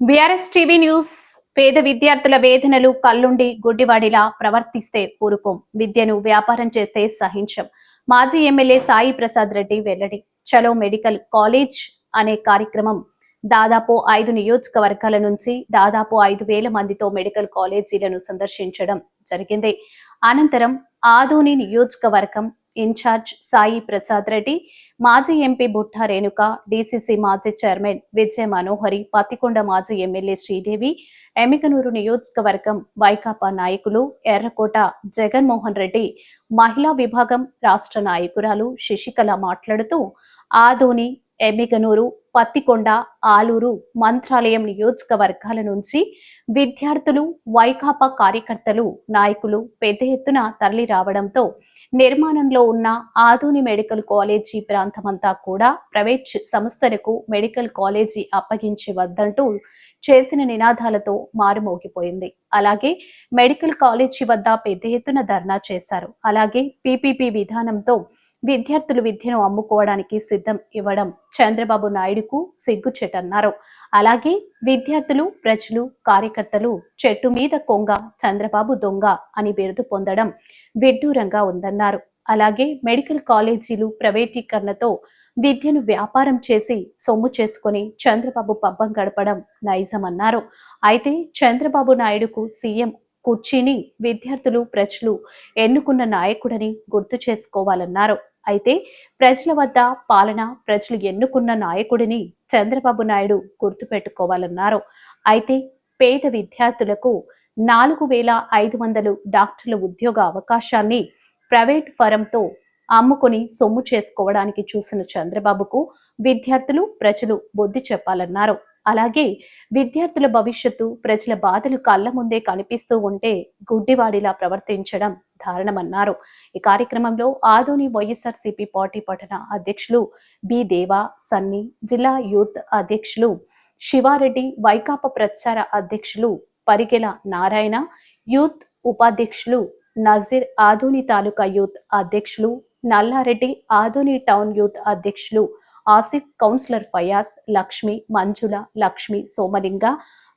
BRS TV news పేద విద్యార్థుల వేదనలు కల్లుండి గుడ్డివాడిలా ప్రవర్తిస్తే ఊరుకోం విద్యను వ్యాపారం చేస్తే సహించం. మాజీ ఎమ్మెల్యే సాయి ప్రసాద్ రెడ్డి వెల్లడి. చలో మెడికల్ కాలేజ్ అనే కార్యక్రమం దాదాపు ఐదు నియోజకవర్గాల నుంచి దాదాపు ఐదు వేల మందితో మెడికల్ కాలేజీలను సందర్శించడం జరిగింది. అనంతరం ఆదోని నియోజకవర్గం ఇన్ఛార్జ్ సాయి ప్రసాద్ రెడ్డి మాజీ ఎంపీ బుట్టా రేణుక డీసీసీ మాజీ చైర్మన్ విజయ మనోహరి పత్తికొండ మాజీ ఎమ్మెల్యే శ్రీదేవి ఎమికనూరు నియోజకవర్గం వైకాపా నాయకులు ఎర్రకోట జగన్మోహన్ రెడ్డి మహిళా విభాగం రాష్ట్ర నాయకురాలు శశికళ మాట్లాడుతూ ఆదోని ఎమిగనూరు పత్తికొండ ఆలూరు మంత్రాలయం నియోజకవర్గాల నుంచి విద్యార్థులు వైకాపా కార్యకర్తలు నాయకులు పెద్ద ఎత్తున తరలి రావడంతో నిర్మాణంలో ఉన్న ఆధుని మెడికల్ కాలేజీ ప్రాంతమంతా కూడా ప్రైవేట్ సంస్థలకు మెడికల్ కాలేజీ అప్పగించి వద్దంటూ చేసిన నినాదాలతో మారుమోగిపోయింది. అలాగే మెడికల్ కాలేజీ వద్ద పెద్ద ఎత్తున ధర్నా చేశారు. అలాగే పీపీపీ విధానంతో విద్యార్థులు విద్యను అమ్ముకోవడానికి సిద్ధం ఇవ్వడం చంద్రబాబు నాయుడుకు సిగ్గుచేటన్నారు అలాగే విద్యార్థులు ప్రజలు కార్యకర్తలు చెట్టు మీద కొంగ చంద్రబాబు దొంగ అని బిరుదు పొందడం విడ్డూరంగా ఉందన్నారు. అలాగే మెడికల్ కాలేజీలు ప్రైవేటీకరణతో విద్యను వ్యాపారం చేసి సొమ్ము చేసుకొని చంద్రబాబు పబ్బం గడపడం నైజమన్నారు. అయితే చంద్రబాబు నాయుడుకు సీఎం కుర్చీని విద్యార్థులు ప్రజలు ఎన్నుకున్న నాయకుడని గుర్తు చేసుకోవాలన్నారు. అయితే ప్రజల వద్ద పాలన ప్రజలు ఎన్నుకున్న నాయకుడిని చంద్రబాబు నాయుడు గుర్తుపెట్టుకోవాలన్నారు. అయితే పేద విద్యార్థులకు నాలుగు వేల ఐదు వందలు డాక్టర్ల ఉద్యోగ అవకాశాన్ని ప్రైవేట్ ఫరంతో అమ్ముకొని సొమ్ము చేసుకోవడానికి చూసిన చంద్రబాబుకు విద్యార్థులు ప్రజలు బుద్ధి చెప్పాలన్నారు. అలాగే విద్యార్థుల భవిష్యత్తు ప్రజల బాధలు కళ్ళ ముందే కనిపిస్తూ ఉంటే గుడ్డివాడిలా ప్రవర్తించడం దారుణమన్నారు. ఈ కార్యక్రమంలో ఆదోని వైఎస్ఆర్సీపీ పార్టీ పట్టణ అధ్యక్షులు బి. దేవా సన్ని జిల్లా యూత్ అధ్యక్షులు శివారెడ్డి వైకాపా ప్రచార అధ్యక్షులు పరిగెల నారాయణ యూత్ ఉపాధ్యక్షులు నజీర్ ఆదోని తాలూకా యూత్ అధ్యక్షులు నల్లారెడ్డి ఆదోని టౌన్ యూత్ అధ్యక్షులు ఆసిఫ్ కౌన్సిలర్ ఫయాజ్ లక్ష్మి మంజుల లక్ష్మి సోమలింగ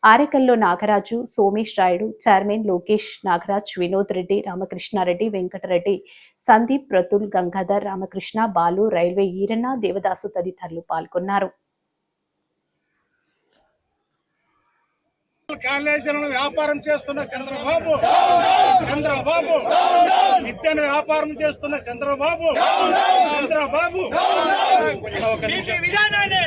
ఆరేకల్లో నాగరాజు సోమేష్ రాయుడు చైర్మన్ లోకేష్ నాగరాజ్ వినోద్ రెడ్డి రామకృష్ణారెడ్డి వెంకటరెడ్డి సందీప్ ప్రతుల్ గంగాధర్ రామకృష్ణ బాలు రైల్వే ఈరన్న దేవదాసు తదితరులు పాల్గొన్నారు. కాళేశ్వరం వ్యాపారం చేస్తున్న చంద్రబాబు చంద్రబాబు విద్యను వ్యాపారం చేస్తున్న చంద్రబాబు చంద్రబాబు విధానాన్ని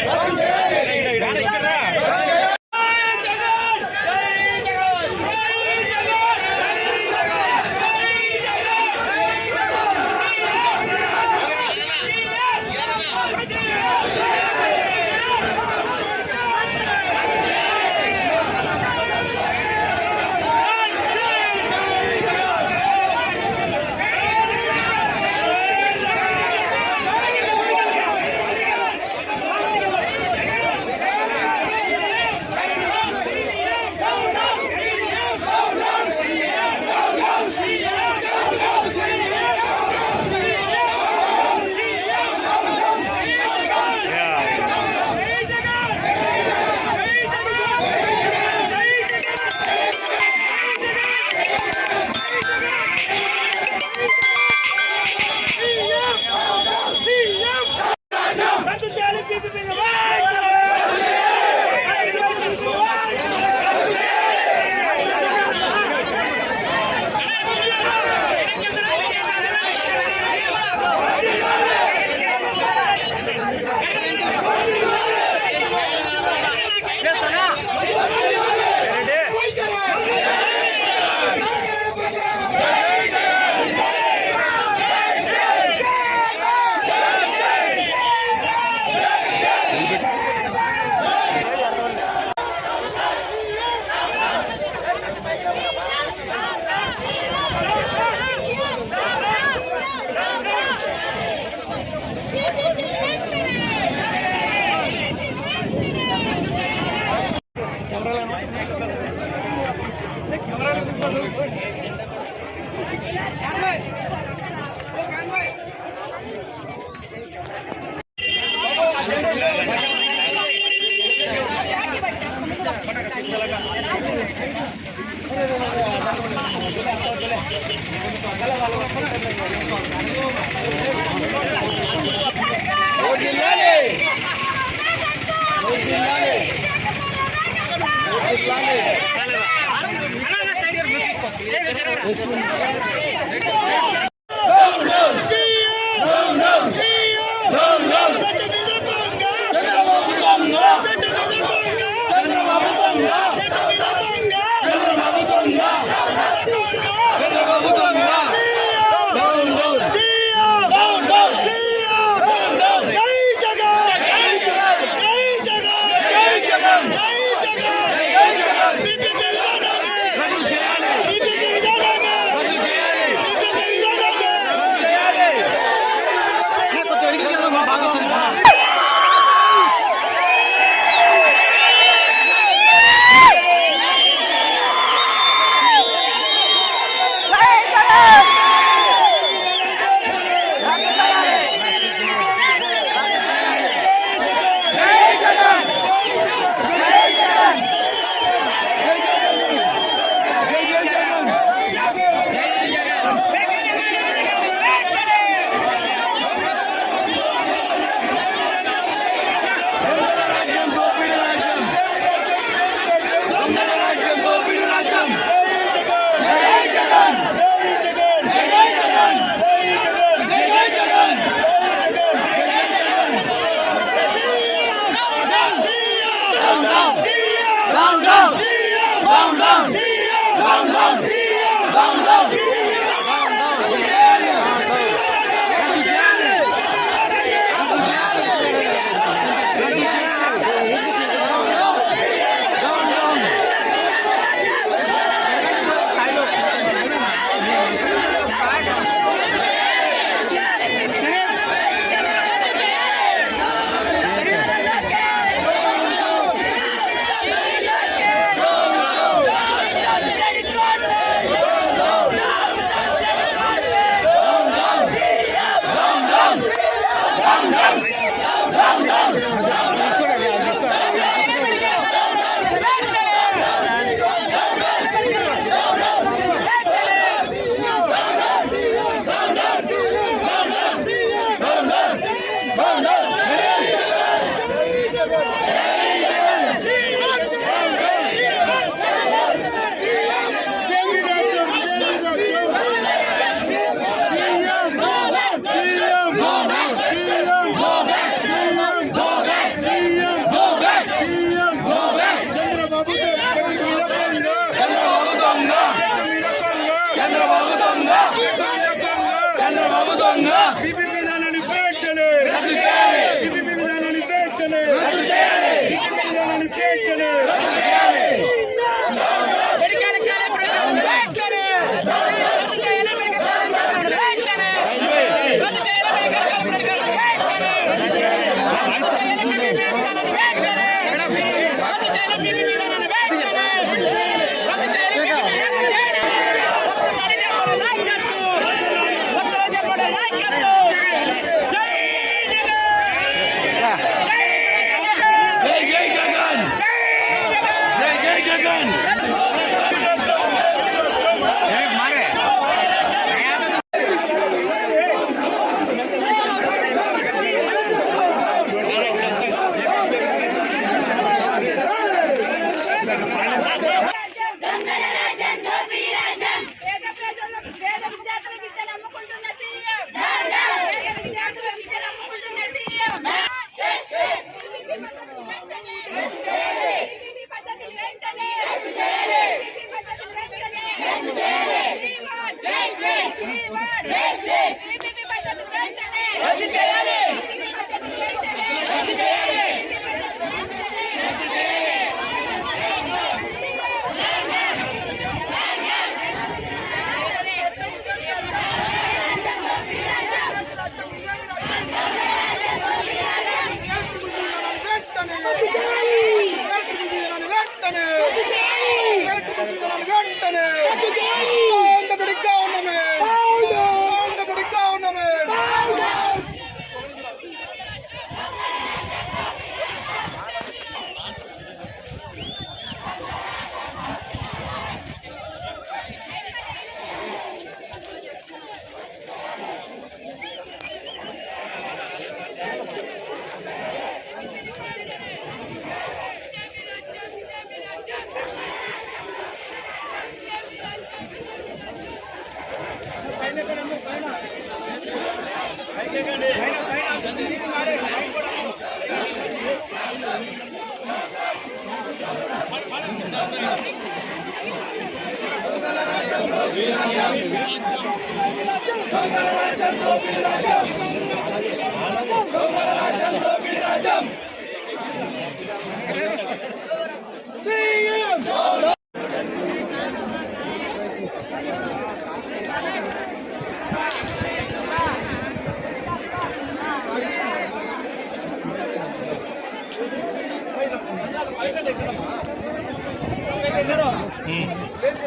টাকা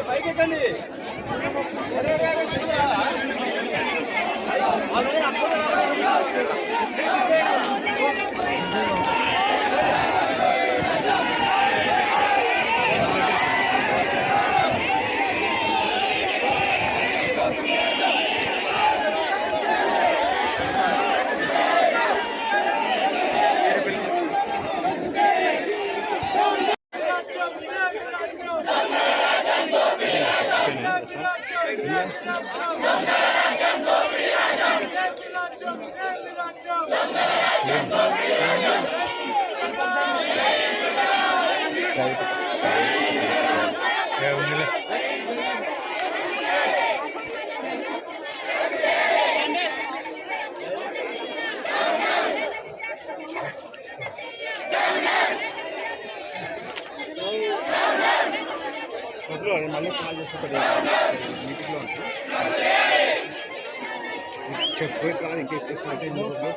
పైకి ఎక్కండి అరే రే రే చెయ్యాలా అరే అప్పుడు అప్పుడు మళ్ళీ కాల్ చేసి మీటింగ్లో చెప్పు రాదు ఇంకా ఎక్కువ స్టార్ట్ అయింది రోజు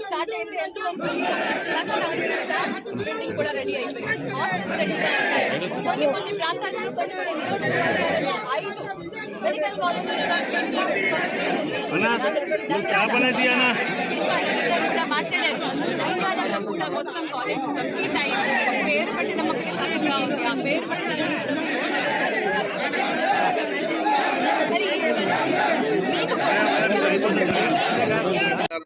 స్టార్ట్ అయితే ఎంతవరకు కూడా రెడీ అయిపోయింది హాస్టల్స్ రెడీ కొన్ని కొన్ని ప్రాంతాల్లో కొన్ని కొన్ని నియోజకవర్గాలలో ఐదు మెడికల్ కూడా మాట్లాడారు నంద్యాలలో కూడా మొత్తం కాలేజ్ కంప్లీట్ అయింది ఒక పేరు పెట్టిన మొక్కకి తక్కువగా ఉంది ఆ పేరు పెట్టిన మరి మీకు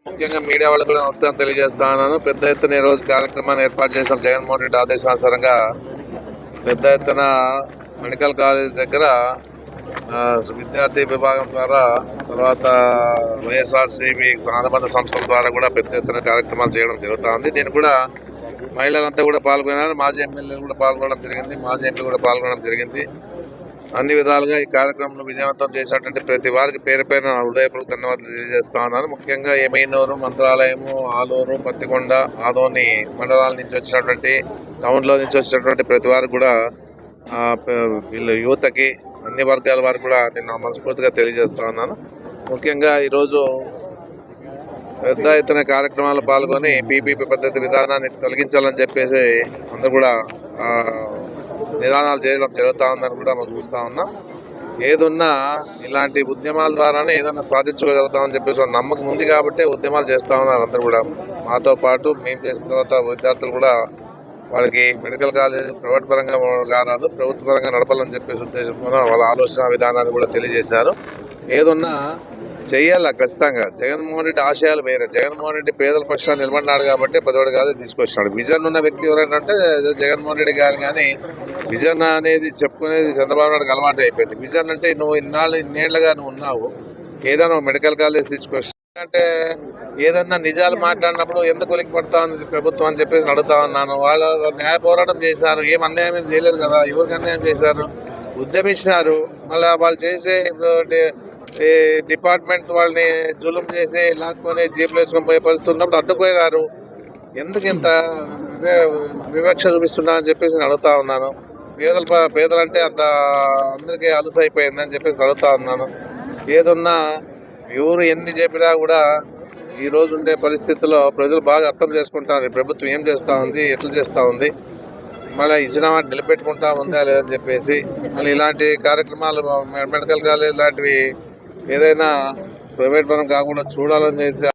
ముఖ్యంగా మీడియా వాళ్ళకు కూడా నమస్కారం తెలియజేస్తా ఉన్నాను పెద్ద ఎత్తున ఈ రోజు కార్యక్రమాన్ని ఏర్పాటు చేసిన జగన్మోహన్ రెడ్డి ఆదేశానుసారంగా పెద్ద ఎత్తున మెడికల్ కాలేజ్ దగ్గర విద్యార్థి విభాగం ద్వారా తర్వాత వైఎస్ఆర్సీబీ అనుబంధ సంస్థల ద్వారా కూడా పెద్ద ఎత్తున కార్యక్రమాలు చేయడం జరుగుతూ ఉంది దీన్ని కూడా మహిళలంతా కూడా పాల్గొన్నారు మాజీ ఎమ్మెల్యేలు కూడా పాల్గొనడం జరిగింది. మాజీ ఎంపీ కూడా పాల్గొనడం జరిగింది. అన్ని విధాలుగా ఈ కార్యక్రమంలో విజయవంతం చేసినటువంటి ప్రతి వారికి పేరు పేరున హృదయపూర్వక ధన్యవాదాలు తెలియజేస్తా ఉన్నాను. ముఖ్యంగా ఎమైనూరు మంత్రాలయము ఆలూరు పత్తికొండ ఆదోని మండలాల నుంచి వచ్చినటువంటి టౌన్లో నుంచి వచ్చినటువంటి ప్రతి వారికి కూడా వీళ్ళు వీళ్ళ యువతకి అన్ని వర్గాల వారికి కూడా నేను నా మనస్ఫూర్తిగా తెలియజేస్తా ఉన్నాను. ముఖ్యంగా ఈరోజు పెద్ద ఎత్తున కార్యక్రమాలు పాల్గొని పీపీపీ పద్ధతి విధానాన్ని తొలగించాలని చెప్పేసి అందరూ కూడా నిదానాలు చేయడం జరుగుతూ ఉందని కూడా మనం చూస్తూ ఉన్నాం. ఏదున్నా ఇలాంటి ఉద్యమాల ద్వారానే ఏదైనా సాధించగలుగుతామని చెప్పేసి ఒక నమ్మకం ఉంది కాబట్టి ఉద్యమాలు చేస్తూ ఉన్నారు అందరూ కూడా. మాతో పాటు మేము చేసిన తర్వాత విద్యార్థులు కూడా వాళ్ళకి మెడికల్ కాలేజ్ ప్రైవేట్ పరంగా కారాదు ప్రభుత్వ పరంగా నడపాలని చెప్పేసి ఉద్దేశంతో వాళ్ళ ఆలోచన విధానాన్ని కూడా తెలియజేశారు. ఏదున్నా చేయాలా ఖచ్చితంగా. జగన్మోహన్ రెడ్డి ఆశయాలు వేరే. జగన్మోహన్ రెడ్డి పేదల పక్షాన్ని నిలబడినాడు కాబట్టి పదోడు కాదు తీసుకొచ్చినాడు. విజన్ ఉన్న వ్యక్తి ఎవరంటే జగన్మోహన్ రెడ్డి గారు కానీ విజన్ అనేది చెప్పుకునేది చంద్రబాబు నాయుడుకి అలవాటు అయిపోయింది. విజన్ అంటే నువ్వు ఇన్నాళ్ళు ఇన్నేళ్ళుగా నువ్వు ఉన్నావు. ఏదైనా మెడికల్ కాలేజ్ తీసుకొచ్చి అంటే ఏదన్నా నిజాలు మాట్లాడినప్పుడు ఎందుకు ఒలికి పడతా ఉంది ప్రభుత్వం అని చెప్పేసి అడుగుతా ఉన్నాను. వాళ్ళు న్యాయ పోరాటం చేశారు. ఏం అన్యాయం ఏం చేయలేదు కదా? ఎవరికి అన్యాయం చేశారు? ఉద్యమించినారు. మళ్ళీ వాళ్ళు చేసే ఇప్పుడు ఈ డిపార్ట్మెంట్ వాళ్ళని జులుం చేసి లాక్కొని జీపులు వేసుకొని పోయే పరిస్థితి ఉన్నప్పుడు అడ్డుపోయినారు ఎందుకు ఇంత వివక్ష చూపిస్తున్నా అని చెప్పేసి నేను అడుగుతా ఉన్నాను. పేదల పేదలంటే అంత అందరికీ అలుసు అని చెప్పేసి అడుగుతా ఉన్నాను. ఏదున్నా ఎవరు ఎన్ని చెప్పినా కూడా ఈ రోజు ఉండే పరిస్థితుల్లో ప్రజలు బాగా అర్థం చేసుకుంటారు. ప్రభుత్వం ఏం చేస్తూ ఉంది ఎట్లా చేస్తూ ఉంది మళ్ళీ ఇచ్చిన వాటిని నిలబెట్టుకుంటా ఉందా లేదని చెప్పేసి మళ్ళీ ఇలాంటి కార్యక్రమాలు మెడికల్ కాలేజ్ లాంటివి ఏదైనా ప్రైవేట్ పరం కాకుండా చూడాలని చేసి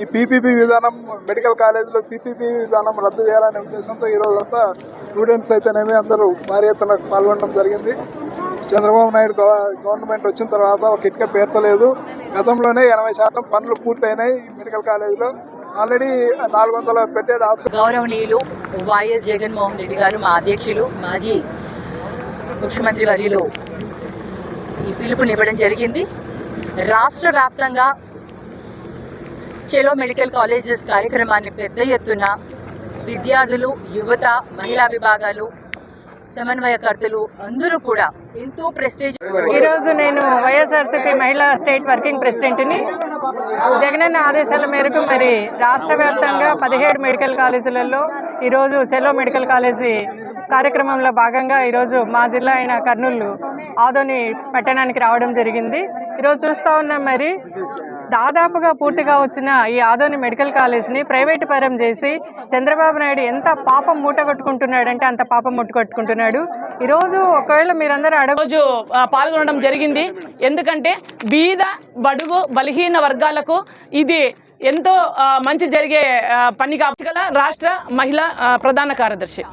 ఈ పీపీపీ విధానం మెడికల్ కాలేజీలో పీపీపీ విధానం రద్దు చేయాలనే ఉద్దేశంతో ఈరోజు అంతా స్టూడెంట్స్ అయితేనేమి అందరూ భారీ ఎత్తున పాల్గొనడం జరిగింది. చంద్రబాబు నాయుడు గవ- గవర్నమెంట్ వచ్చిన తర్వాత ఒక ఇటుక పేర్చలేదు. గతంలోనే ఎనభై శాతం పనులు పూర్తయినాయి ఈ మెడికల్ కాలేజీలో. ఆల్రెడీ నాలుగు వందల పెట్టేది హాస్పిటల్ గౌరవనీయులు వైఎస్ జగన్మోహన్ రెడ్డి గారు మా అధ్యక్షులు మాజీ ముఖ్యమంత్రి వర్యులు ఈ పిలుపునివ్వడం జరిగింది. రాష్ట్ర వ్యాప్తంగా చెలో మెడికల్ కాలేజెస్ కార్యక్రమాన్ని పెద్ద ఎత్తున విద్యార్థులు యువత మహిళా విభాగాలు సమన్వయకర్తలు అందరూ కూడా ఎంతో ప్రెస్టేజ్ ఈరోజు నేను వైఎస్ఆర్సీపీ మహిళా స్టేట్ వర్కింగ్ ప్రెసిడెంట్ని. జగనన్న ఆదేశాల మేరకు మరి రాష్ట్ర వ్యాప్తంగా పదిహేడు మెడికల్ కాలేజీలలో ఈరోజు చెలో మెడికల్ కాలేజీ కార్యక్రమంలో భాగంగా ఈరోజు మా జిల్లా అయిన కర్నూలు ఆదోని పట్టణానికి రావడం జరిగింది. ఈరోజు చూస్తూ ఉన్నాం మరి దాదాపుగా పూర్తిగా వచ్చిన ఈ ఆదోని మెడికల్ కాలేజ్ని ప్రైవేటు పరం చేసి చంద్రబాబు నాయుడు ఎంత పాపం మూట కొట్టుకుంటున్నాడంటే అంత పాపం ముట్టుకొట్టుకుంటున్నాడు ఈరోజు ఒకవేళ మీరందరూ అడగ రోజు పాల్గొనడం జరిగింది. ఎందుకంటే బీద బడుగు బలహీన వర్గాలకు ఇది ఎంతో మంచి జరిగే పని కాబట్టి గల రాష్ట్ర మహిళా ప్రధాన కార్యదర్శి.